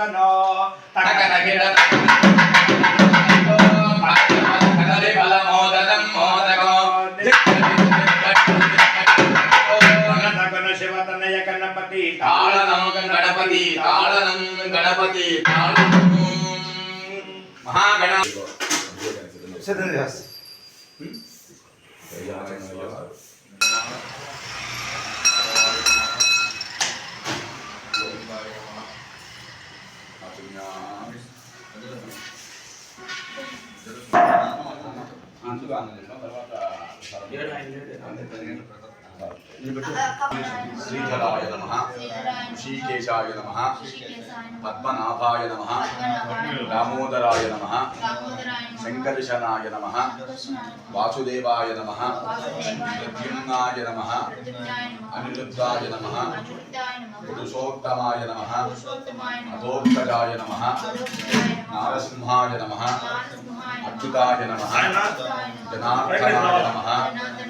తొక్కనో తగన గిడ శివతనయ గణపతి తాళనం గణపతి తాళనం గణపతి తాళనం. మహాగణ సిద్ధం చేస్తా తర్వాత శ్రీధరాయ నమ. శ్రీకేశాయ నమ. పద్మనాభాయ నమ. దామోదరాయ నమ. శంకర్షణాయ నమ. వాసుదేవాయ నమ. ప్రద్యుమ్నాయ నమ. అనిరుద్ధాయ నమ. పురుషోత్తమాయ నమ. అధోత్తరాయ నమ. నారసింహాయ నమ. అచ్యుతాయ నమ. జనార్దనాయ నమ.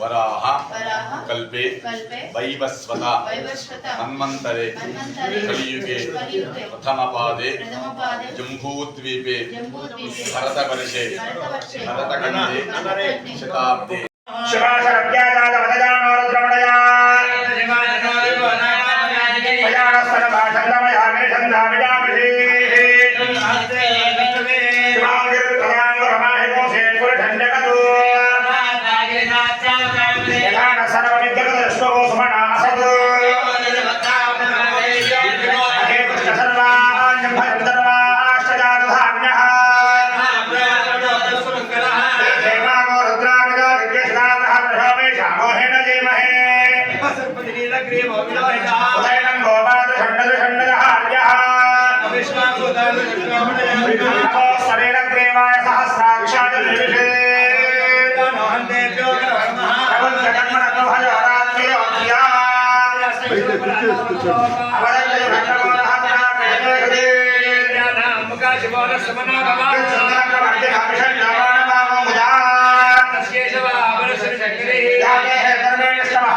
वराह। कलियुगे। प्रथम मन्वन्तरे कलियुगे जम्बूद्वीपे। भरतवर्षे। भरतखण्डे। शताब्दे। शरीरग्रीवाय सहस्राक्षाय निर्विषे मोहन्तेभ्यो ग्रहणः शिवोनश्रमणाभवान् तस्यैष वा अपरस्य शक्तिः या मे धर्मेण श्रमः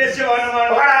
দেশে হনুমান ভাড়া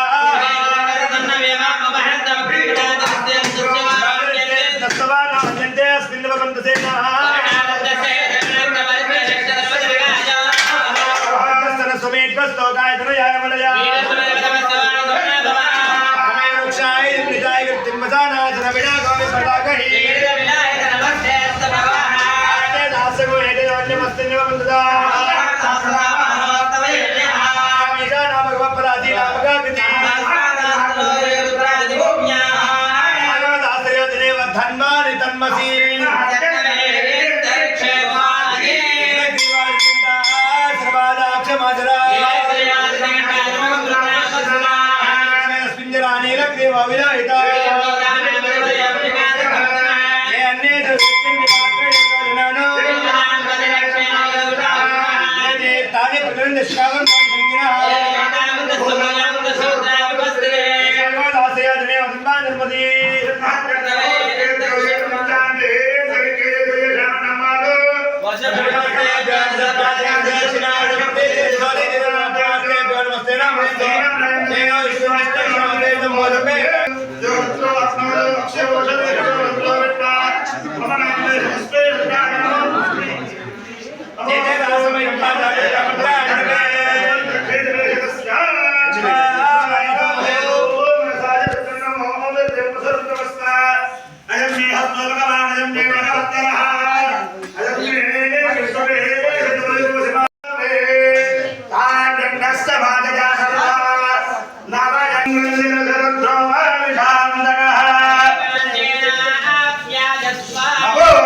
Verles, cabrón,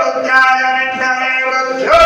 Thank you.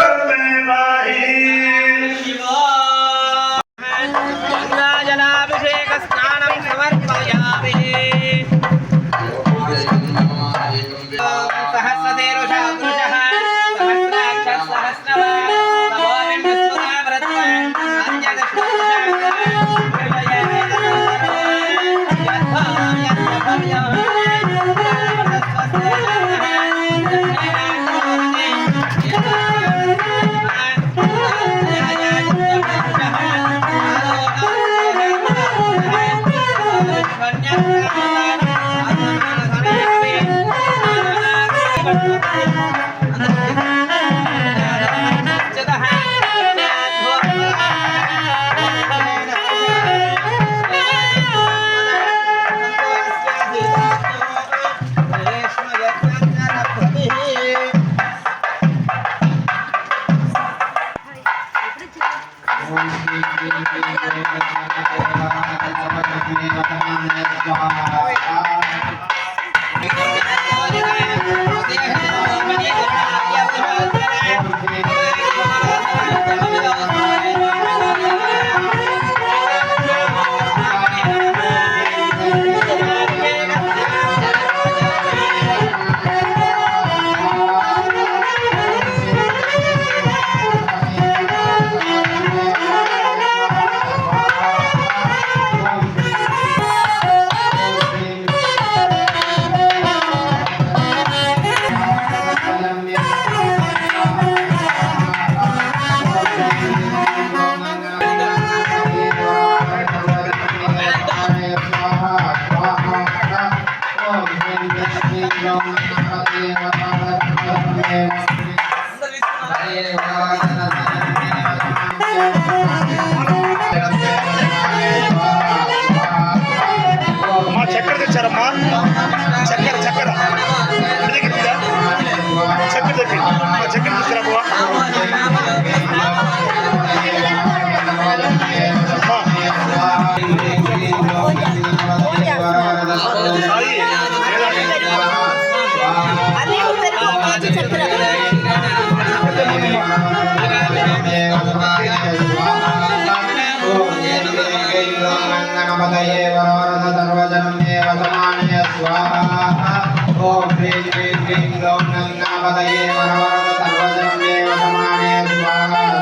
Check in this, Rabu.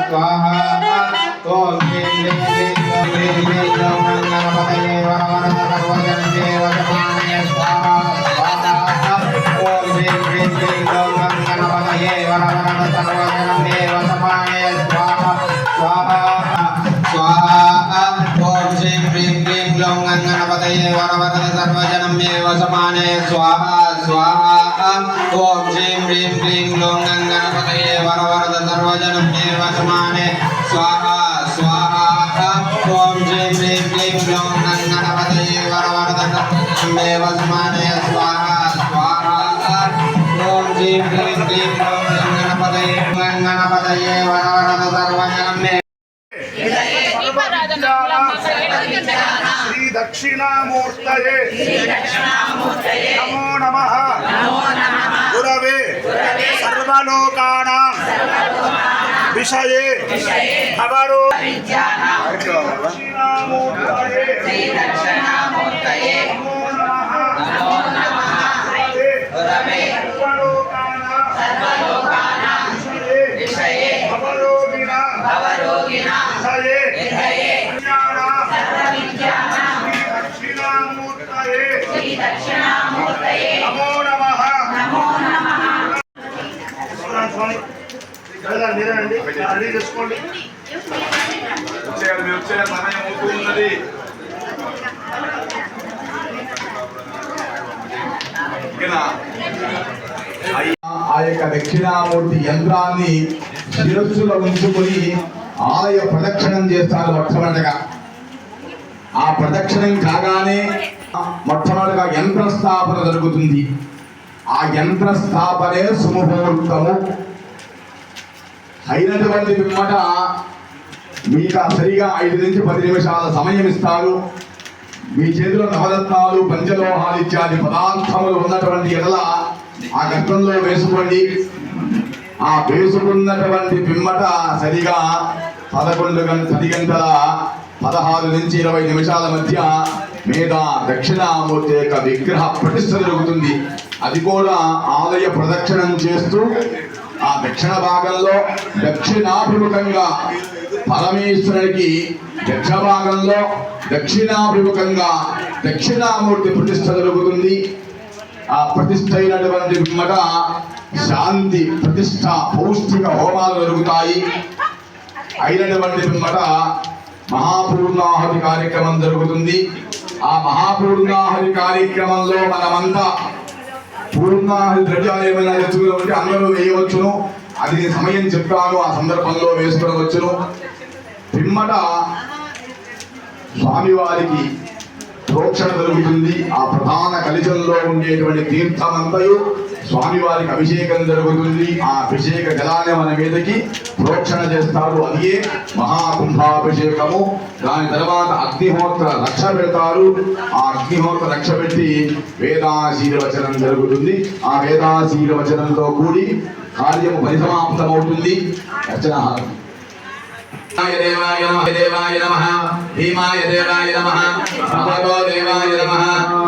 స్వాహా స్వాహా ఓం హ్రీం హ్రీం హ్రీం గౌం హ్రీం హ్రీం గౌం గణపతయే వరవరద సర్వజనం దేవ సమానయ స్వాహా స్వాహా ఓం హ్రీం హ్రీం హ్రీం గౌం గణపతయే వరవరద సర్వజనం దేవ సమానయ స్వాహా స్వాహా స్వాహా ఓం శ్రీం హ్రీం క్లీం గ్లౌం గణపతయే వరవరద సర్వజనం మే వసమానే స్వాహా స్వాహా ఓం శ్రీం హ్రీం క్లీం గ్లౌం గణపతయే వరవరద సర్వజనం మే వసమానే స్వాహా స్వాహా ఓం శ్రీం హ్రీం క్లీం గ్లౌం గణపతయే వరవరద సర్వజనం మే వసమానే స్వాహా స్వాహా ఓం శ్రీం హ్రీం క్లీం గ్లౌం గణపతయే గణపతయే వరవరద సర్వజనం శ్రీ దక్షిణామూర్తయే నమో. నమ गुरवे सर्वलोकानां विषये भवरो श्रीरामूर्तये బ్రదర్ మీరేనండి. అర్థం చేసుకోండి. వచ్చేయాలి మీరు వచ్చేయాలి సమయం అవుతూ ఆ యొక్క దక్షిణామూర్తి యంత్రాన్ని శిరస్సులో ఉంచుకొని ఆలయ ప్రదక్షిణం చేస్తారు మొట్టమొదటిగా. ఆ ప్రదక్షిణం కాగానే మొట్టమొదటిగా యంత్ర స్థాపన జరుగుతుంది. ఆ యంత్ర స్థాపనే సుముహూర్తము. అయినటువంటి పిమ్మట మీకు సరిగా ఐదు నుంచి పది నిమిషాల సమయం ఇస్తారు. మీ చేతిలో నవరత్నాలు పంచలోహాలు ఇత్యాది పదార్థములు ఉన్నటువంటి ఎడల ఆ గర్భంలో వేసుకోండి. ఆ వేసుకున్నటువంటి పిమ్మట సరిగా పదకొండు గంట పది గంటల పదహారు నుంచి ఇరవై నిమిషాల మధ్య మీద దక్షిణామూర్తి యొక్క విగ్రహ ప్రతిష్ట జరుగుతుంది. అది కూడా ఆలయ ప్రదక్షిణం చేస్తూ ఆ దక్షిణ భాగంలో దక్షిణాభిముఖంగా పరమేశ్వరునికి దక్షిణ భాగంలో దక్షిణాభిముఖంగా దక్షిణామూర్తి ప్రతిష్ట జరుగుతుంది. ఆ ప్రతిష్ట అయినటువంటి పిమ్మట శాంతి ప్రతిష్ట పౌష్టిక హోమాలు జరుగుతాయి. అయినటువంటి పిమ్మట మహాపూర్ణాహరి కార్యక్రమం జరుగుతుంది. ఆ మహాపూర్ణాహరి కార్యక్రమంలో మనమంతా పూర్ణాహుతి ద్రవ్యాలు ఏమైనా ఎత్తుకుని ఉంటే అందరూ వేయవచ్చును. అది నేను సమయం చెప్తాను ఆ సందర్భంలో వేసుకునవచ్చును. పిమ్మట స్వామివారికి ప్రోక్షణ జరుగుతుంది. ఆ ప్రధాన కలిశంలో ఉండేటువంటి తీర్థమంతయు స్వామివారికి అభిషేకం జరుగుతుంది. ఆ అభిషేక జలాన్ని మన మీదకి ప్రోక్షణ చేస్తారు. అదే మహాకుంభాభిషేకము. దాని తర్వాత అగ్నిహోత్ర రక్ష పెడతారు. ఆ అగ్నిహోత్ర రక్ష పెట్టి వేదాశీలవచనం జరుగుతుంది. ఆ వేదాశీలవచనంతో కూడి కార్యము పరిసమాప్తమవుతుంది. రచనాహారం దేవాయ నమః దేవాయ నమః. భీమాయ దేవాయ నమ. దేవాయ నమ.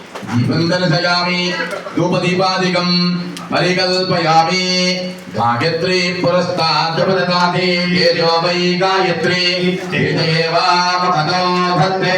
దీపం దర్శయామి ధూపదీపాదికం పరికల్పయామి. గాయత్రీ పురస్తాద్రపదతాతి తేజో వై గాయత్రీ. తేజేవామపదో భద్రే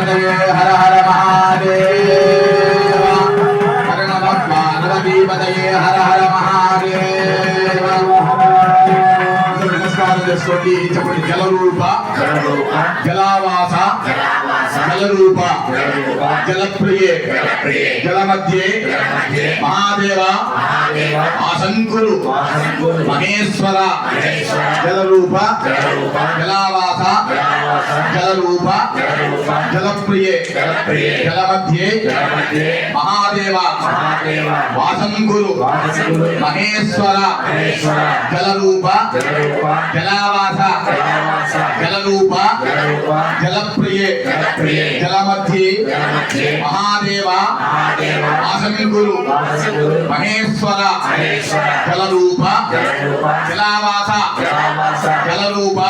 పరమే హర హర మహాదేవ హర నమ పార్వతీ పదయే హర హర మహాదేవ నమస్కారం చేసుకోండి చెప్పండి జలరూప జలావాస జలరూప జలప్రియే జలమధ్యే మహాదేవ ఆశంకులు మహేశ్వర జలరూప జలావాస జలరూప జలప్రియే జలమధ్యే మహాదేవ వాసంకులు మహేశ్వర జలరూప జలావాస జలరూప జలప్రియే జలమధ్యే మహాదేవ ఆసంకులు మహేశ్వర జలరూప జలావాస జలరూప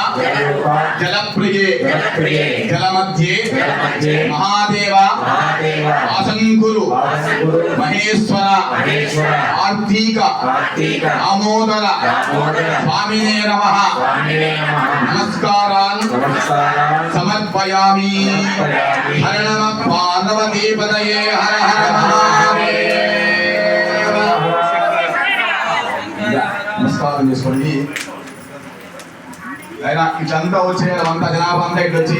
జలప్రియే జలమధ్యే మహాదేవ ఆసంకులు మహేశ్వర ఆర్తీక ఆమోదర స్వామినే నమ నమస్కారాన్ సమర్పయామి హర నమ పార్వతీపదయే హర హర మహాదేవ నమస్కారం చేసుకోండి అయినా ఇట్లంతా వచ్చే అంతా జనాభా అంతా ఇటు వచ్చి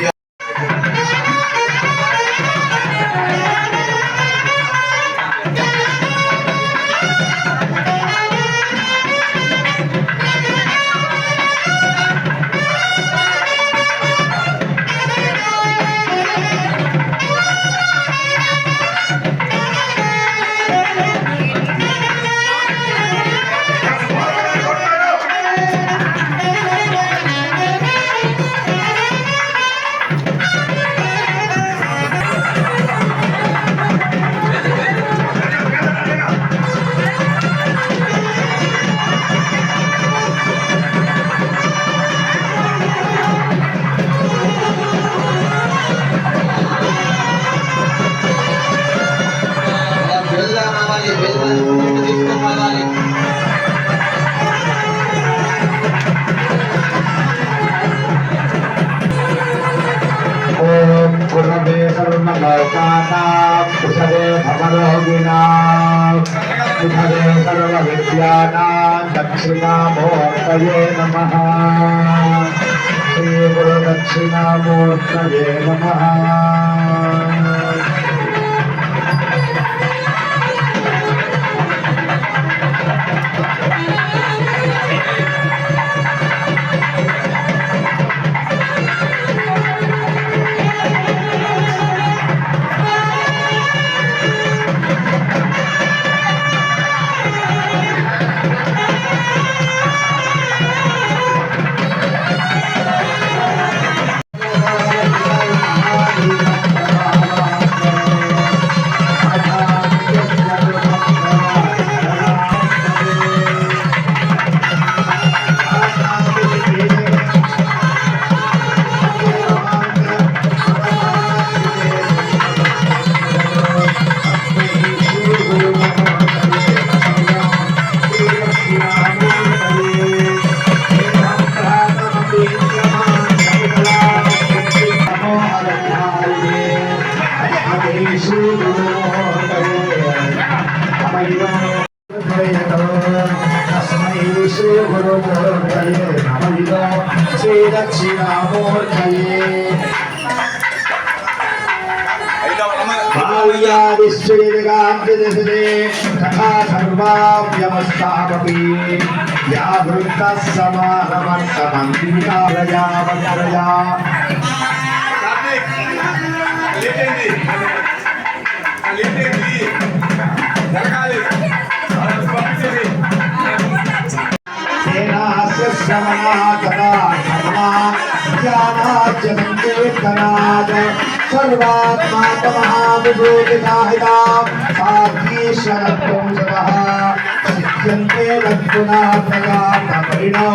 దక్షిణామూర్తయే నమ. శ్రీ గురు దక్షిణామూర్తయే నమః. यदिदिदे तथा सर्वाव्यवस्थापि व्यावृत्तः समारमर्थमन्दिरालया वक्रया सर्वात्मात्महाविभूतिदाहिता साध्वी शरत्वं सदः सिद्ध्यन्ते रघुना प्रजातपरिणा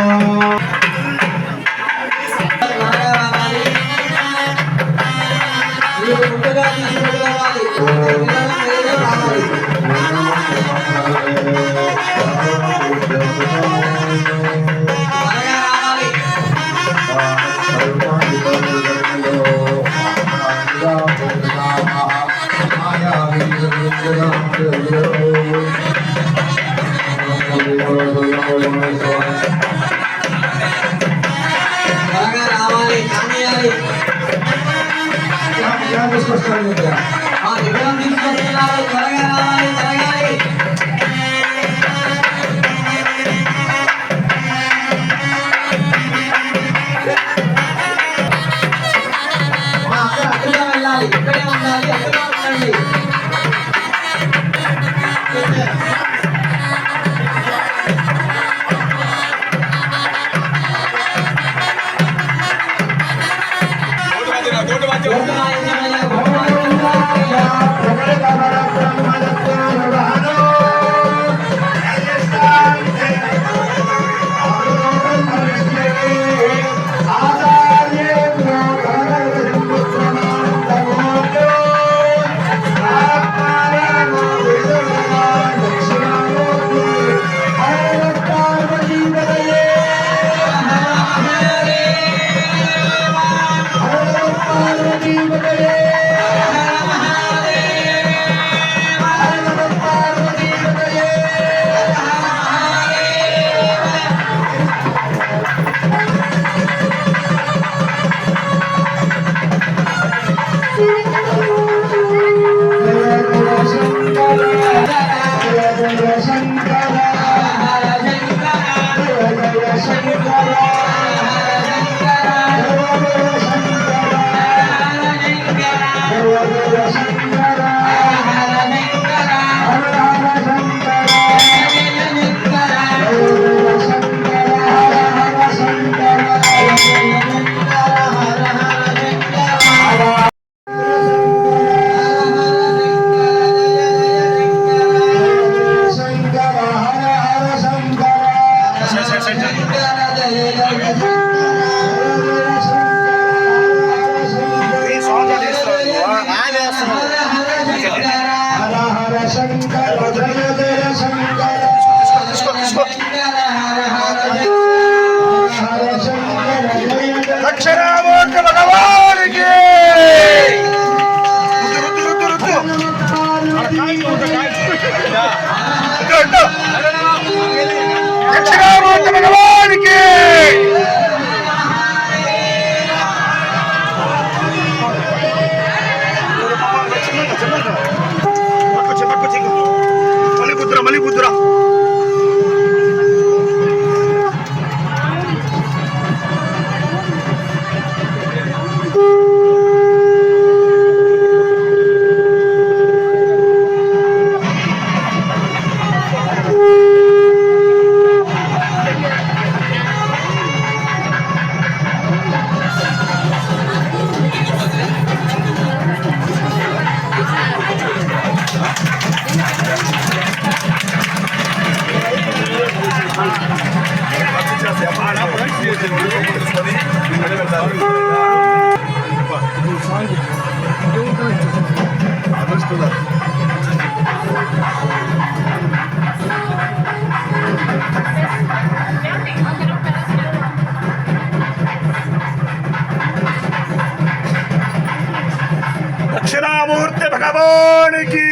దక్షిణామూర్తి భగవానికి.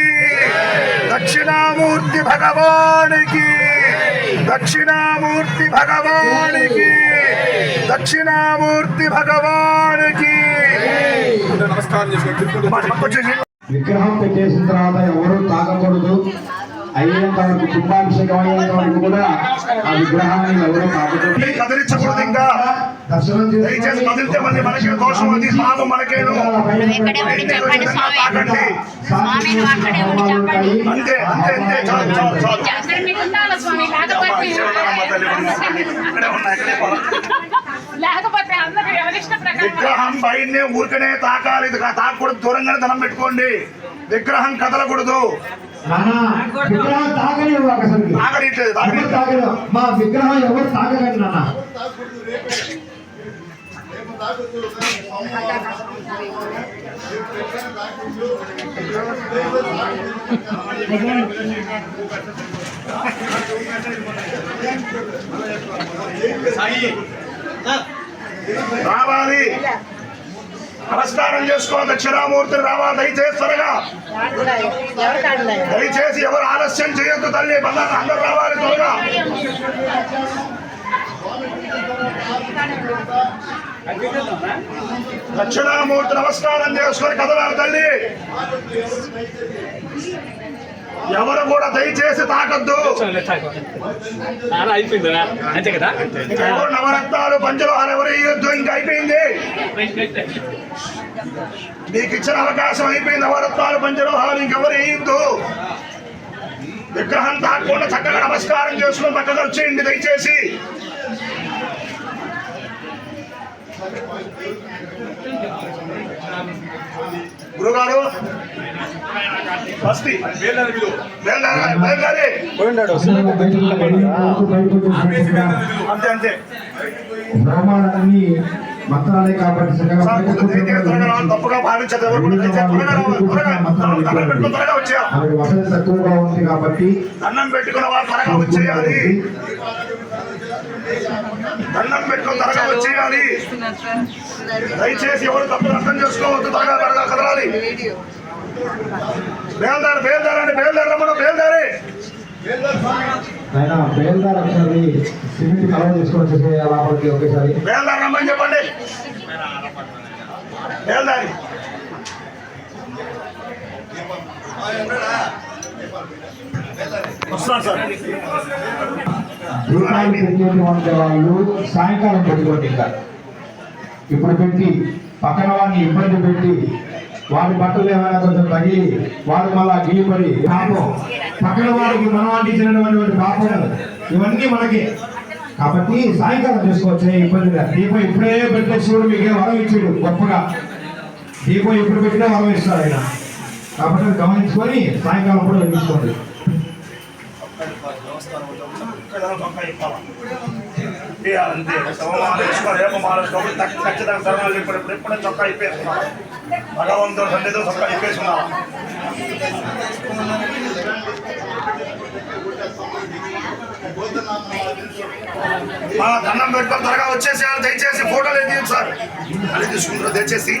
దక్షిణామూర్తి భగవానికి. దక్షిణామూర్తి భగవానికి. దక్షిణామూర్తి భగవానికి. విగ్రహం పెట్టేసిన తర్వాత ఎవరు తాకకూడదు అయ్యేంత వరకు కుంభాభిషేకం అయ్యేంత వరకు కూడా ఆ విగ్రహాన్ని ఎవరు తాకకూడదు కదిలించకూడదు ఇంకా. దయచేసి కదిలితే మళ్ళీ మనకి దోషం అది మనకేను. అంతే చాలు చాలు చాలు. విగ్రహం బయటనే ఊరికనే తాకాలి. ఇది తాకకూడదు దూరంగానే దండం పెట్టుకోండి. విగ్రహం కదలకూడదు. విగ్రహం అసలు తాగనట్లేదు తాకలేవు మా విగ్రహం ఎవరు తాకకండి నాన్న రావాలి. నమస్కారం చేసుకో దక్షిణామూర్తి రావాలి దయచేసి త్వరగా. ఎవరు కాదు దయచేసి ఎవరు ఆలస్యం చేయొద్దు తల్లి బంగారు అందరూ రావాలి త్వరగా. దక్షిణామూర్తి నమస్కారం చేసుకొని కదలాలి తల్లి. ఎవరు కూడా దయచేసి తాకద్దు. అయిపోయిందా? అంతే కదా? నవరత్నాలు పంచలోహాలు ఎవరు ఇయ్యొద్దు ఇంకా అయిపోయింది. మీకు ఇచ్చిన అవకాశం అయిపోయింది నవరత్నాలు పంచలోహాలు ఇంకెవరు వేయొద్దు విగ్రహం తాకుండా చక్కగా నమస్కారం చేసుకుని పక్కగా వచ్చేయండి దయచేసి. గురుగారు. బస్తి అంతే అంతే. కాబట్టి. తప్పుగా భావించదు వసతి తక్కువగా ఉంది కాబట్టి దండం పెట్టుకున్న వారు త్వరగా వచ్చేయాలి. దండం పెట్టుకుని త్వరగా వచ్చేయాలి. దయచేసి ఎవరు తప్పులు అర్థం చేసుకోవద్దు. త్వరగా త్వరగా కదలాలి. బేల్దారు బేల్దారు రమ్మను. బేల్దారి. ఆయన బయలుదేరి ఒకసారి సిమెంట్ కలవ చేసుకొని వచ్చేసి లోపలికి ఒకేసారి? బేల్దారు రమ్మని చెప్పండి. బేల్దారి. వస్తున్నాను సార్. దీపాలు పెట్టినటువంటి వాళ్ళు సాయంకాలం పెట్టుకోండి ఇంకా ఇప్పుడు పెట్టి పక్కన వాడిని ఇబ్బంది పెట్టి వాడి బట్టలు ఏమైనా కొంచెం తగిలి వాడు మళ్ళా గీయపడి పాపం పక్కన వాడికి మనం అంటించినటువంటి పాపం ఇవన్నీ మనకి కాబట్టి సాయంకాలం చూసుకోవచ్చు ఇబ్బంది లేదు దీపం ఇప్పుడే పెట్టే శివుడు మీకే వరం ఇచ్చాడు గొప్పగా దీపం ఎప్పుడు పెట్టినా వరం ఇస్తాడు ఆయన కాబట్టి గమనించుకొని సాయంకాలం కూడా వెలిగించుకోండి అంతే శవమాల వేసుకోవాలి ఏపమాల ఖచ్చితంగా సర్వాలు ఇప్పుడు ఇప్పుడు ఇప్పుడే చొక్కా ఇప్పేసుకున్నాం భగవంతుడు సన్నిధిలో చొక్కా ఇప్పేసుకున్నాం మా దండం పెట్టుకొని త్వరగా వచ్చేసి దయచేసి ఫోటోలు ఏం సార్? అది తీసుకుంటారు దయచేసి?